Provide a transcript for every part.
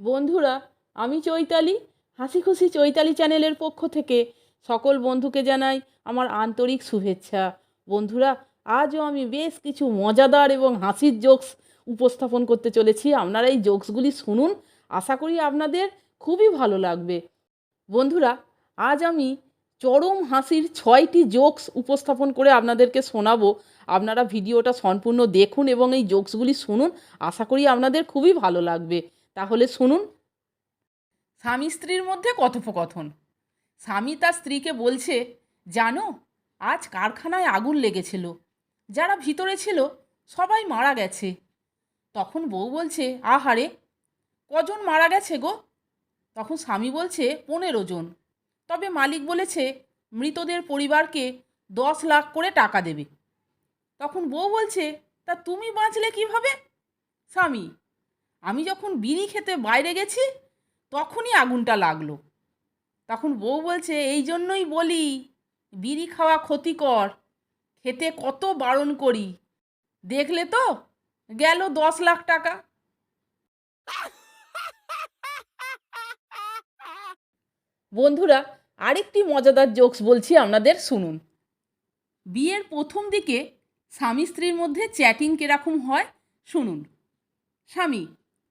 বন্ধুরা, আমি চৈতালি হাসি খুশি চৈতালি চ্যানেলের পক্ষ থেকে সকল বন্ধুকে জানাই আমার আন্তরিক শুভেচ্ছা। বন্ধুরা, আজও আমি বেশ কিছু মজাদার এবং হাসির জোকস উপস্থাপন করতে চলেছি। আপনারা এই জোকসগুলি শুনুন, আশা করি আপনাদের খুবই ভালো লাগবে। বন্ধুরা, আজ আমি চরম হাসির ছয়টি জোকস উপস্থাপন করে আপনাদেরকে শোনাবো। আপনারা ভিডিওটা সম্পূর্ণ দেখুন এবং এই জোকসগুলি শুনুন, আশা করি আপনাদের খুবই ভালো লাগবে। তাহলে শুনুন। স্বামী স্ত্রীর মধ্যে কথোপকথন। স্বামী তার স্ত্রীকে বলছে, জানো, আজ কারখানায় আগুন লেগেছিল। যারা ভিতরে ছিল, সবাই মারা গেছে তখন বউ বলছে, আহারে, কজন মারা গেছে গো তখন স্বামী বলছে, পনেরো জন। তবে মালিক বলেছে, মৃতদের পরিবারকে দশ লাখ করে টাকা দেবে তখন বউ বলছে, তা তুমি বাঁচলে কীভাবে স্বামী আমি যখন বিড়ি খেতে বাইরে গেছি, তখনই আগুনটা লাগল। তখন বউ বলছে, এই জন্যই বলি, বিড়ি খাওয়া ক্ষতিকর, খেতে কত বারণ করি। দেখলে তো, গেল দশ লাখ টাকা। বন্ধুরা, আরেকটি মজাদার জোকস বলছি আপনাদের শুনুন। বিয়ের প্রথম দিকে স্বামী স্ত্রীর মধ্যে চ্যাটিং কীরকম হয়, শুনুন। স্বামী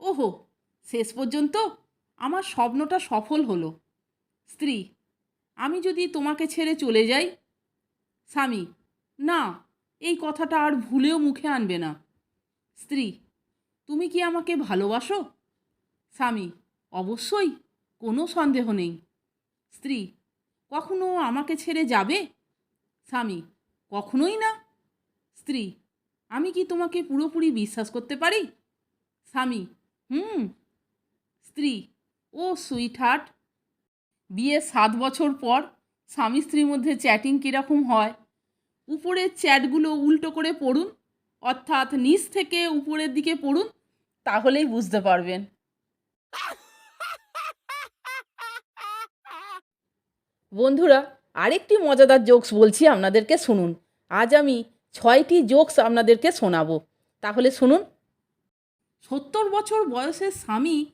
ওহো, শেষ পর্যন্ত আমার স্বপ্নটা সফল হলো। স্ত্রী, আমি যদি তোমাকে ছেড়ে চলে যাই? স্বামী, না, এই কথাটা আর ভুলেও মুখে আনবে না। স্ত্রী, তুমি কি আমাকে ভালোবাসো? স্বামী, অবশ্যই, কোনো সন্দেহ নেই। স্ত্রী, কখনো আমাকে ছেড়ে যাবে? স্বামী, কখনোই না। স্ত্রী, আমি কি তোমাকে পুরোপুরি বিশ্বাস করতে পারি? স্বামী হুম, স্ত্রী। ও সুইট হার্ট বিয়ের সাত বছর পর স্বামী স্ত্রীর মধ্যে চ্যাটিং কীরকম হয়? উপরের চ্যাটগুলো উল্টো করে পড়ুন, অর্থাৎ নিচ থেকে উপরের দিকে পড়ুন, তাহলেই বুঝতে পারবেন। বন্ধুরা, আরেকটি মজাদার জোকস বলছি আপনাদেরকে শুনুন। আজ আমি ছয়টি জোকস আপনাদেরকে শোনাবো। তাহলে শুনুন সত্তর বছর বয়সের স্বামী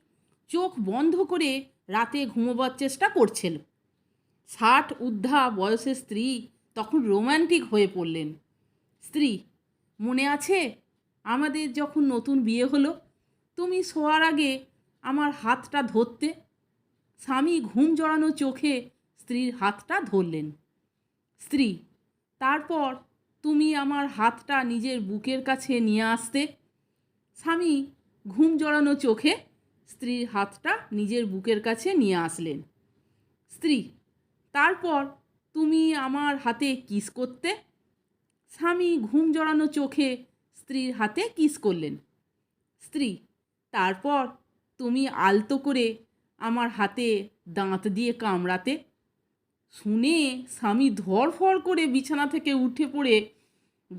চোখ বন্ধ করে রাতে ঘুমোবার চেষ্টা করছিল। ষাট উদ্ধা বয়সের স্ত্রী তখন রোম্যান্টিক হয়ে পড়লেন। স্ত্রী, মনে আছে? আমাদের যখন নতুন বিয়ে হলো, তুমি শোয়ার আগে আমার হাতটা ধরতে। স্বামী ঘুম জড়ানো চোখে স্ত্রীর হাতটা ধরলেন। স্ত্রী, তারপর তুমি আমার হাতটা নিজের বুকের কাছে নিয়ে আসতে। স্বামী ঘুম জড়ানো চোখে স্ত্রীর হাতটা নিজের বুকের কাছে নিয়ে আসলেন। স্ত্রী, তারপর তুমি আমার হাতে কিস করতে? স্বামী ঘুম জড়ানো চোখে স্ত্রীর হাতে কিস করলেন। স্ত্রী, তারপর তুমি আলতো করে আমার হাতে দাঁত দিয়ে কামড়াতে? শুনে স্বামী ধরফর করে বিছানা থেকে উঠে পড়ে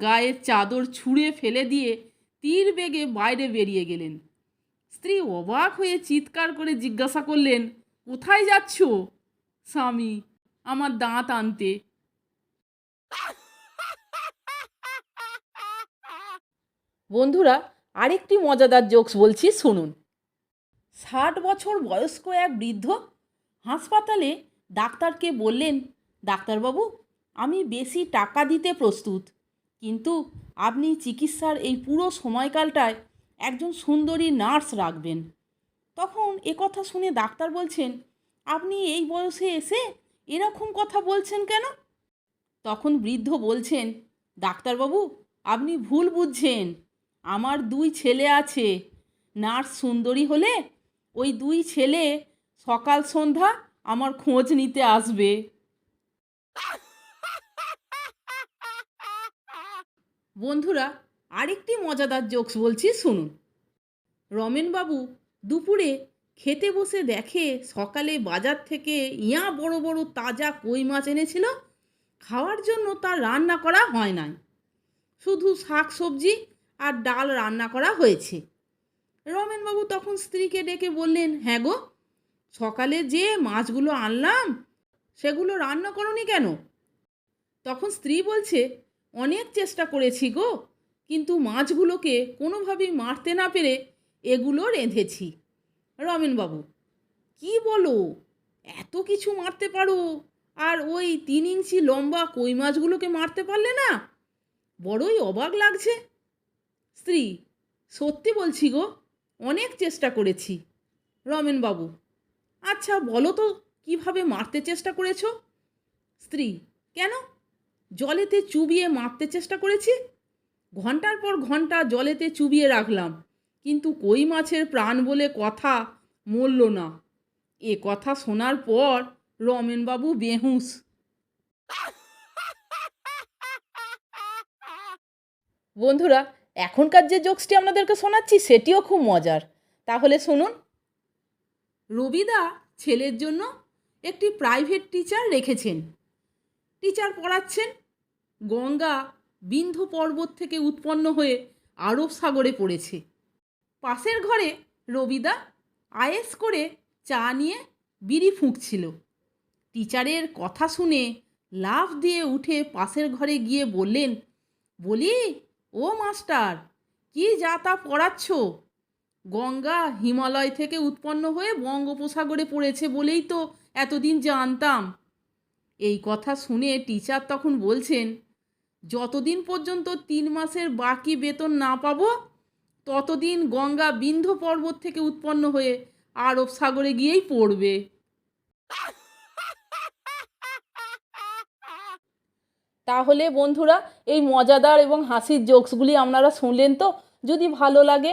গায়ের চাদর ছুঁড়ে ফেলে দিয়ে তীর বেগে বাইরে বেরিয়ে গেলেন। স্ত্রী অবাক হয়ে চিৎকার করে জিজ্ঞাসা করলেন, কোথায় যাচ্ছ? স্বামী, আমার দাঁত আনতে। বন্ধুরা, আরেকটি মজাদার জোকস বলছি, শুনুন। ষাট বছর বয়স্ক এক বৃদ্ধ হাসপাতালে ডাক্তারকে বললেন, ডাক্তারবাবু, আমি বেশি টাকা দিতে প্রস্তুত। কিন্তু আপনি চিকিৎসার এই পুরো সময়কালটায় একজন সুন্দরী নার্স রাখবেন। তখন এ কথা শুনে ডাক্তার বলছেন, আপনি এই বয়সে এসে এরকম কথা বলছেন কেন? তখন বৃদ্ধ বলছেন, ডাক্তারবাবু, আপনি ভুল বুঝছেন। আমার দুই ছেলে আছে। নার্স সুন্দরী হলে ওই দুই ছেলে সকাল সন্ধ্যা আমার খোঁজ নিতে আসবে। বন্ধুরা, আরেকটি মজাদার জোকস বলছি, শুনুন। রমেনবাবু দুপুরে খেতে বসে দেখে সকালে বাজার থেকে ইয়া বড় বড় তাজা কই মাছ এনেছিল, খাওয়ার জন্য তার রান্না করা হয় নাই। শুধু শাক সবজি আর ডাল রান্না করা হয়েছে। রমেনবাবু তখন স্ত্রীকে ডেকে বললেন হ্যাঁ গো, সকালে যে মাছগুলো আনলাম, সেগুলো রান্না করনি কেন? তখন স্ত্রী বলছে অনেক চেষ্টা করেছি গো, কিন্তু মাছগুলোকে কোনোভাবেই মারতে না পেরে এগুলো রেঁধেছি। রমেনবাবু কি বলো? এত কিছু মারতে পারো? আর ওই তিন ইঞ্চি লম্বা কই মাছগুলোকে মারতে পারলে না? বড়ই অবাক লাগছে। স্ত্রী, সত্যি বলছি গো, অনেক চেষ্টা করেছি। রমেনবাবু আচ্ছা বলো তো, কীভাবে মারতে চেষ্টা করেছ? স্ত্রী, কেন? জলেতে চুবিয়ে মারতে চেষ্টা করেছি। ঘণ্টার পর ঘণ্টা জলেতে চুবিয়ে রাখলাম। কিন্তু কই মাছের প্রাণ বলে কথা মরল না। এ কথা শোনার পর রমেনবাবু বেহুঁস বন্ধুরা, এখনকার যে জোকসটি আপনাদেরকে শোনাচ্ছি, সেটিও খুব মজার। তাহলে শুনুন। রবিদা ছেলের জন্য একটি প্রাইভেট টিচার রেখেছেন। টিচার পড়াচ্ছেন। গঙ্গা বিন্ধু পর্বত থেকে উৎপন্ন হয়ে আরব সাগরে পড়েছে। পাশের ঘরে রবিদা আয়েস করে চা নিয়ে বিড়ি ফুঁকছিল। টিচারের কথা শুনে লাফ দিয়ে উঠে পাশের ঘরে গিয়ে বললেন, বলি, ও মাস্টার, কি যা তা পড়াচ্ছ? গঙ্গা হিমালয় থেকে উৎপন্ন হয়ে বঙ্গোপসাগরে পড়েছে বলেই তো এতদিন জানতাম। এই কথা শুনে টিচার তখন বলছেন, যতদিন পর্যন্ত তিন মাসের বাকি বেতন না পাবো, ততদিন গঙ্গা বিন্ধু পর্বত থেকে উৎপন্ন হয়ে আরব সাগরে গিয়েই পড়বে। তাহলে বন্ধুরা, এই মজাদার এবং হাসির জোকসগুলি আপনারা শুনলেন তো? যদি ভালো লাগে